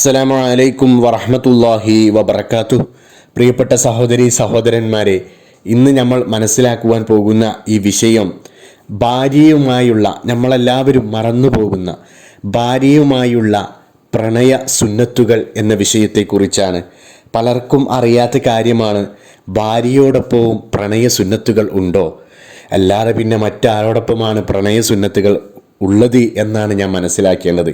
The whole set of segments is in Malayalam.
അസ്സലാമു അലൈക്കും വറഹമത്തല്ലാഹി വബർക്കാത്തു പ്രിയപ്പെട്ട സഹോദരി സഹോദരന്മാരെ ഇന്ന് നമ്മൾ മനസ്സിലാക്കുവാൻ പോകുന്ന ഈ വിഷയം ഭാര്യയുമായുള്ള നമ്മളെല്ലാവരും മറന്നു പോകുന്ന ഭാര്യയുമായുള്ള പ്രണയ സുന്നത്തുകൾ എന്ന വിഷയത്തെക്കുറിച്ചാണ്. പലർക്കും അറിയാത്ത കാര്യമാണ് ഭാര്യയോടൊപ്പവും പ്രണയ സുന്നത്തുകൾ ഉണ്ടോ? അല്ലാതെ പിന്നെ മറ്റാരോടൊപ്പമാണ് പ്രണയ സുന്നത്തുകൾ ഉള്ളത് എന്നാണ് ഞാൻ മനസ്സിലാക്കേണ്ടത്.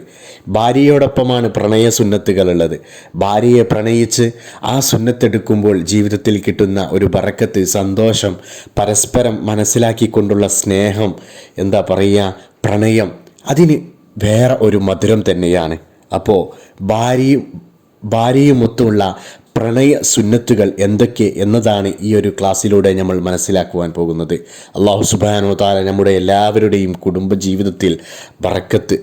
ഭാര്യയോടൊപ്പമാണ് പ്രണയ സുന്നത്തുകൾ ഉള്ളത്. ഭാര്യയെ പ്രണയിച്ച് ആ സുന്നത്തെടുക്കുമ്പോൾ ജീവിതത്തിൽ കിട്ടുന്ന ഒരു ബറക്കത്ത് സന്തോഷം പരസ്പരം മനസ്സിലാക്കിക്കൊണ്ടുള്ള സ്നേഹം എന്താ പറയുക പ്രണയം അതിന് വേറെ ഒരു മധുരം തന്നെയാണ്. അപ്പോൾ ഭാര്യയും ഭാര്യയുമൊത്തുള്ള പ്രണയ സുന്നത്തുകൾ എന്തൊക്കെ എന്നതാണ് ഈ ഒരു ക്ലാസ്സിലൂടെ നമ്മൾ മനസ്സിലാക്കുവാൻ പോകുന്നത്. അള്ളാഹു സുബാനോ താല നമ്മുടെ എല്ലാവരുടെയും കുടുംബ ജീവിതത്തിൽ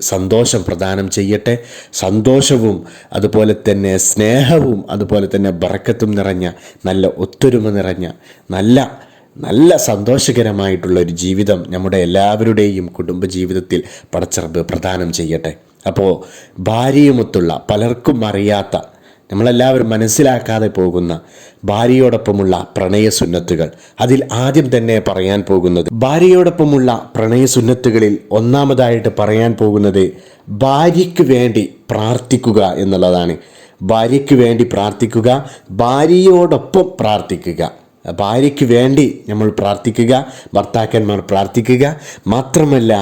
സന്തോഷം പ്രദാനം ചെയ്യട്ടെ. സന്തോഷവും അതുപോലെ തന്നെ സ്നേഹവും അതുപോലെ തന്നെ ബറക്കത്തും നിറഞ്ഞ നല്ല ഒത്തൊരുമ നിറഞ്ഞ നല്ല നല്ല സന്തോഷകരമായിട്ടുള്ള ഒരു ജീവിതം നമ്മുടെ എല്ലാവരുടെയും കുടുംബ ജീവിതത്തിൽ പടച്ചറബ് പ്രദാനം ചെയ്യട്ടെ. അപ്പോൾ ഭാര്യയുമൊത്തുള്ള പലർക്കും അറിയാത്ത നമ്മളെല്ലാവരും മനസ്സിലാക്കാതെ പോകുന്ന ഭാര്യയോടൊപ്പമുള്ള പ്രണയ സുന്നത്തുകൾ. അതിൽ ആദ്യം തന്നെ പറയാൻ പോകുന്നത് ഭാര്യയോടൊപ്പമുള്ള പ്രണയ സുന്നത്തുകളിൽ ഒന്നാമതായിട്ട് പറയാൻ പോകുന്നത് ഭാര്യയ്ക്ക് വേണ്ടി പ്രാർത്ഥിക്കുക എന്നുള്ളതാണ്. ഭാര്യയ്ക്ക് വേണ്ടി പ്രാർത്ഥിക്കുക ഭാര്യയോടൊപ്പം പ്രാർത്ഥിക്കുക. ഭാര്യയ്ക്ക് വേണ്ടി നമ്മൾ പ്രാർത്ഥിക്കുക ഭർത്താക്കന്മാർ പ്രാർത്ഥിക്കുക. മാത്രമല്ല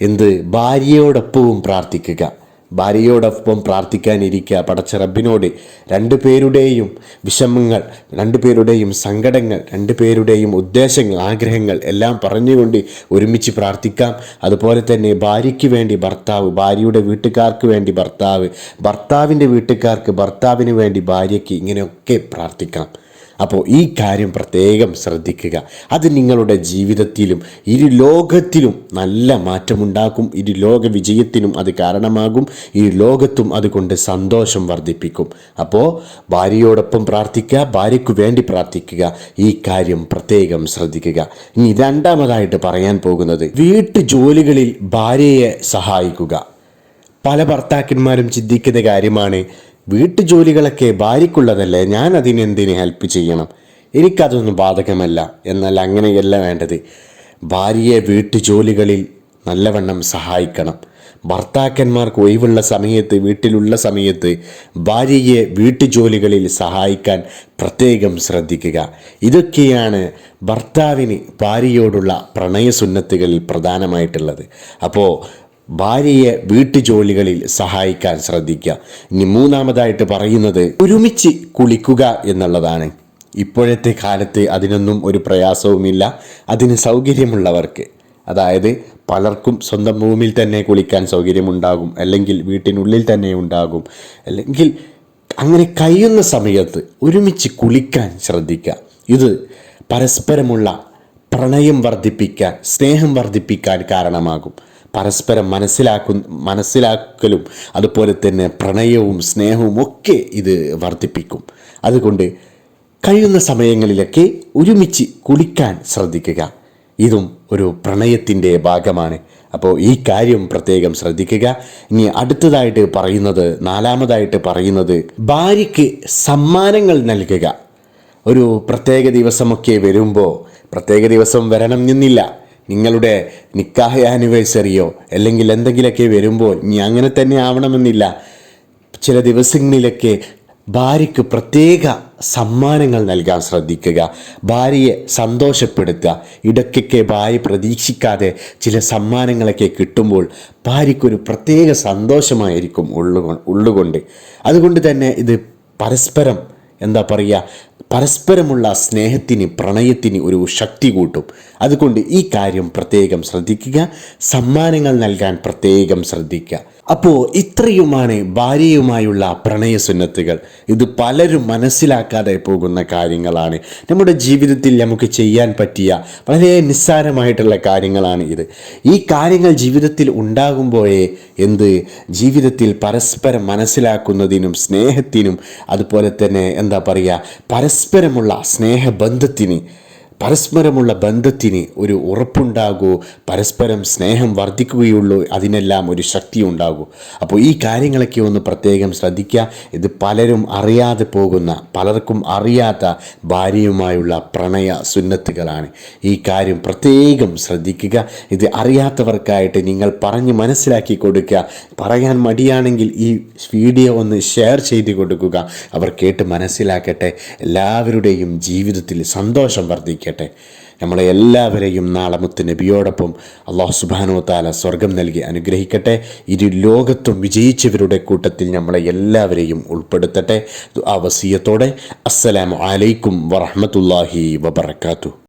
എന്ത്? ഭാര്യയോടൊപ്പവും പ്രാർത്ഥിക്കുക. ഭാര്യയോടൊപ്പം പ്രാർത്ഥിക്കാനിരിക്കുക പടച്ച റബ്ബിനോട് രണ്ടു പേരുടെയും വിഷമങ്ങൾ രണ്ടു പേരുടെയും സങ്കടങ്ങൾ രണ്ടു പേരുടെയും ഉദ്ദേശങ്ങൾ ആഗ്രഹങ്ങൾ എല്ലാം പറഞ്ഞുകൊണ്ട് ഒരുമിച്ച് പ്രാർത്ഥിക്കാം. അതുപോലെ തന്നെ ഭാര്യയ്ക്ക് വേണ്ടി ഭർത്താവ് ഭാര്യയുടെ വീട്ടുകാർക്ക് വേണ്ടി ഭർത്താവ് ഭർത്താവിന്റെ വീട്ടുകാർക്ക് ഭർത്താവിന് വേണ്ടി ഭാര്യയ്ക്ക് ഇങ്ങനെയൊക്കെ പ്രാർത്ഥിക്കാം. അപ്പോൾ ഈ കാര്യം പ്രത്യേകം ശ്രദ്ധിക്കുക. അത് നിങ്ങളുടെ ജീവിതത്തിലും ഇരു ലോകത്തിലും നല്ല മാറ്റമുണ്ടാക്കും. ഇരു ലോക വിജയത്തിനും അത് കാരണമാകും. ഈ ലോകത്തും അതുകൊണ്ട് സന്തോഷം വർദ്ധിപ്പിക്കും. അപ്പോൾ ഭാര്യയോടൊപ്പം പ്രാർത്ഥിക്കുക ഭാര്യയ്ക്ക് വേണ്ടി പ്രാർത്ഥിക്കുക. ഈ കാര്യം പ്രത്യേകം ശ്രദ്ധിക്കുക. ഇനി രണ്ടാമതായിട്ട് പറയാൻ പോകുന്നത് വീട്ടു ജോലികളിൽ ഭാര്യയെ സഹായിക്കുക. പല ഭർത്താക്കന്മാരും ചിന്തിക്കുന്ന കാര്യമാണ് വീട്ടുജോലികളൊക്കെ ഭാര്യക്കുള്ളതല്ലേ ഞാൻ അതിനെന്തിന് ഹെൽപ്പ് ചെയ്യണം? എനിക്കതൊന്നും ബാധകമല്ല. എന്നാൽ അങ്ങനെയല്ല വേണ്ടത്. ഭാര്യയെ വീട്ടുജോലികളിൽ നല്ലവണ്ണം സഹായിക്കണം. ഭർത്താക്കന്മാർക്ക് ഒഴിവുള്ള സമയത്ത് വീട്ടിലുള്ള സമയത്ത് ഭാര്യയെ വീട്ടുജോലികളിൽ സഹായിക്കാൻ പ്രത്യേകം ശ്രദ്ധിക്കുക. ഇതൊക്കെയാണ് ഭർത്താവിന് ഭാര്യയോടുള്ള പ്രണയസുന്നത്തുകളിൽ പ്രധാനമായിട്ടുള്ളത്. അപ്പോൾ ഭാര്യയെ വീട്ടുജോലികളിൽ സഹായിക്കാൻ ശ്രദ്ധിക്കുക. ഇനി മൂന്നാമതായിട്ട് പറയുന്നത് ഒരുമിച്ച് കുളിക്കുക എന്നുള്ളതാണ്. ഇപ്പോഴത്തെ കാലത്ത് അതിനൊന്നും ഒരു പ്രയാസവുമില്ല. അതിന് സൗകര്യമുള്ളവർക്ക്. അതായത് പലർക്കും സ്വന്തം റൂമിൽ തന്നെ കുളിക്കാൻ സൗകര്യമുണ്ടാകും. അല്ലെങ്കിൽ വീട്ടിനുള്ളിൽ തന്നെ ഉണ്ടാകും. അല്ലെങ്കിൽ അങ്ങനെ കഴിയുന്ന സമയത്ത് ഒരുമിച്ച് കുളിക്കാൻ ശ്രദ്ധിക്കുക. ഇത് പരസ്പരമുള്ള പ്രണയം വർദ്ധിപ്പിക്കാൻ സ്നേഹം വർദ്ധിപ്പിക്കാൻ കാരണമാകും. പരസ്പരം മനസ്സിലാക്കു മനസ്സിലാക്കലും അതുപോലെ തന്നെ പ്രണയവും സ്നേഹവും ഒക്കെ ഇത് വർദ്ധിപ്പിക്കും. അതുകൊണ്ട് കഴിയുന്ന സമയങ്ങളിലൊക്കെ ഒരുമിച്ച് കുളിക്കാൻ ശ്രദ്ധിക്കുക. ഇതും ഒരു പ്രണയത്തിന്റെ ഭാഗമാണ്. അപ്പോൾ ഈ കാര്യം പ്രത്യേകം ശ്രദ്ധിക്കുക. ഇനി അടുത്തതായിട്ട് പറയുന്നത് നാലാമതായിട്ട് പറയുന്നത് ഭാര്യയ്ക്ക് സമ്മാനങ്ങൾ നൽകുക. ഒരു പ്രത്യേക ദിവസമൊക്കെ വരുമ്പോൾ പ്രത്യേക ദിവസം വരണം എന്നില്ല. നിങ്ങളുടെ നിക്കാഹ് ആനിവേഴ്സറിയോ അല്ലെങ്കിൽ എന്തെങ്കിലുമൊക്കെ വരുമ്പോൾ ഇനി അങ്ങനെ തന്നെ ആവണമെന്നില്ല. ചില ദിവസങ്ങളിലൊക്കെ ഭാര്യയ്ക്ക് പ്രത്യേക സമ്മാനങ്ങൾ നൽകാൻ ശ്രദ്ധിക്കുക ഭാര്യയെ സന്തോഷപ്പെടുത്തുക. ഇടയ്ക്കൊക്കെ ഭാര്യ പ്രതീക്ഷിക്കാതെ ചില സമ്മാനങ്ങളൊക്കെ കിട്ടുമ്പോൾ ഭാര്യയ്ക്കൊരു പ്രത്യേക സന്തോഷമായിരിക്കും ഉള്ളുകൊ ഉള്ളുകൊണ്ട്. അതുകൊണ്ട് തന്നെ ഇത് പരസ്പരം എന്താ പറയുക പരസ്പരമുള്ള സ്നേഹത്തിന് പ്രണയത്തിന് ഒരു ശക്തി കൂട്ടും. അതുകൊണ്ട് ഈ കാര്യം പ്രത്യേകം ശ്രദ്ധിക്കുക. സമ്മാനങ്ങൾ നൽകാൻ പ്രത്യേകം ശ്രദ്ധിക്കുക. അപ്പോൾ ഇത്രയുമാണ് ഭാര്യയുമായുള്ള പ്രണയ സുന്നത്തുകൾ. ഇത് പലരും മനസ്സിലാക്കാതെ പോകുന്ന കാര്യങ്ങളാണ്. നമ്മുടെ ജീവിതത്തിൽ നമുക്ക് ചെയ്യാൻ പറ്റിയ വളരെ നിസ്സാരമായിട്ടുള്ള കാര്യങ്ങളാണ് ഇത്. ഈ കാര്യങ്ങൾ ജീവിതത്തിൽ ഉണ്ടാകുമ്പോഴേ എന്ത്? ജീവിതത്തിൽ പരസ്പരം മനസ്സിലാക്കുന്നതിനും സ്നേഹത്തിനും അതുപോലെ തന്നെ എന്താ പറയുക പരസ്പരമുള്ള സ്നേഹബന്ധത്തിന് പരസ്പരമുള്ള ബന്ധത്തിന് ഒരു ഉറപ്പുണ്ടാകൂ പരസ്പരം സ്നേഹം വർദ്ധിക്കുകയുള്ളൂ അതിനെല്ലാം ഒരു ശക്തി ഉണ്ടാകൂ അപ്പോൾ ഈ കാര്യങ്ങളൊക്കെ ഒന്ന് പ്രത്യേകം ശ്രദ്ധിക്കുക. ഇത് പലരും അറിയാതെ പോകുന്ന പലർക്കും അറിയാത്ത ഭാര്യയുമായുള്ള പ്രണയ സുന്നത്തുകളാണ്. ഈ കാര്യം പ്രത്യേകം ശ്രദ്ധിക്കുക. ഇത് അറിയാത്തവർക്കായിട്ട് നിങ്ങൾ പറഞ്ഞ് മനസ്സിലാക്കി കൊടുക്കുക. പറയാൻ മടിയാണെങ്കിൽ ഈ വീഡിയോ ഒന്ന് ഷെയർ ചെയ്ത് കൊടുക്കുക. അവർ കേട്ട് മനസ്സിലാക്കട്ടെ. എല്ലാവരുടെയും ജീവിതത്തിൽ സന്തോഷം വർദ്ധിക്കട്ടെ നമ്മളെ എല്ലാവരെയും നാളെ മുത്ത് നബിയോടൊപ്പം അള്ളാഹു സുബാനോ താല സ്വർഗം നൽകി അനുഗ്രഹിക്കട്ടെ. ഇരു ലോകത്തും വിജയിച്ചവരുടെ കൂട്ടത്തിൽ നമ്മളെ എല്ലാവരെയും ഉൾപ്പെടുത്തട്ടെ. ആ വസീയത്തോടെ. അസ്സലാമു അലൈക്കും വറഹമത്തല്ലാഹി വബർക്കാത്തു